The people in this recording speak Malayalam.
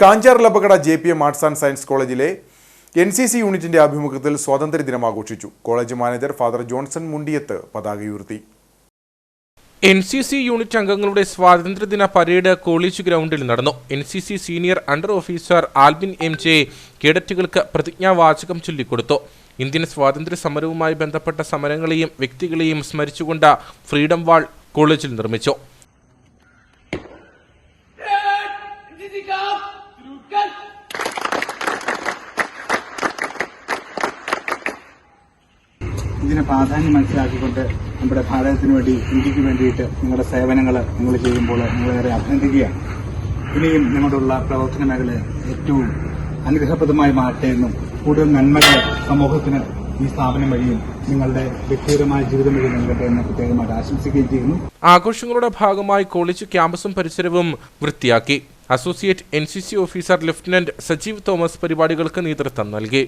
Kanjar Labbakada J P M arts and science കോളേജിലെ എൻ സി സി യൂണിറ്റിന്റെ ആഭിമുഖ്യത്തിൽ സ്വാതന്ത്ര്യ ദിനം ആഘോഷിച്ചു college manager father Johnson Mundiyath പതാക ഉയർത്തി. എൻ സി സി യൂണിറ്റ് അംഗങ്ങളുടെ സ്വാതന്ത്ര്യദിന പരേഡ് കോളേജ് ഗ്രൗണ്ടിൽ നടന്നു. N C C senior under officer Albin M J കേഡറ്റുകൾക്ക് പ്രതിജ്ഞാവാചകം ചൊല്ലിക്കൊടുത്തു. ഇന്ത്യൻ സ്വാതന്ത്ര്യ സമരവുമായി ബന്ധപ്പെട്ട സമരങ്ങളെയും വ്യക്തികളെയും സ്മരിച്ചുകൊണ്ട് ഫ്രീഡം വാൾ കോളേജിൽ നിർമ്മിച്ചു. ഇതിന് പ്രാധാന്യം മനസ്സിലാക്കിക്കൊണ്ട് നമ്മുടെ ഭാരതത്തിന് വേണ്ടി ഇന്ത്യയ്ക്ക് വേണ്ടിയിട്ട് നിങ്ങളുടെ സേവനങ്ങൾ നിങ്ങൾ ചെയ്യുമ്പോൾ നിങ്ങളേറെ അഭിനന്ദിക്കുകയാണ്. ഇനിയും നിങ്ങളുള്ള പ്രവർത്തന മേഖല ഏറ്റവും അനുഗ്രഹപ്രദമായി മാറട്ടെ എന്നും കൂടുതൽ നന്മകൾ സമൂഹത്തിന് ഈ സ്ഥാപനം വഴിയും നിങ്ങളുടെ വ്യക്തിപരമായ ജീവിതം വഴി നൽകട്ടെ എന്ന് പ്രത്യേകമായിട്ട് ആശംസിക്കുകയും ചെയ്യുന്നു. ആഘോഷങ്ങളുടെ ഭാഗമായി കോളേജ് ക്യാമ്പസും പരിസരവും വൃത്തിയാക്കി. Associate N C C officer lieutenant Sajeev Thomas പരിപാടികൾക്ക് നേതൃത്വം നൽകി.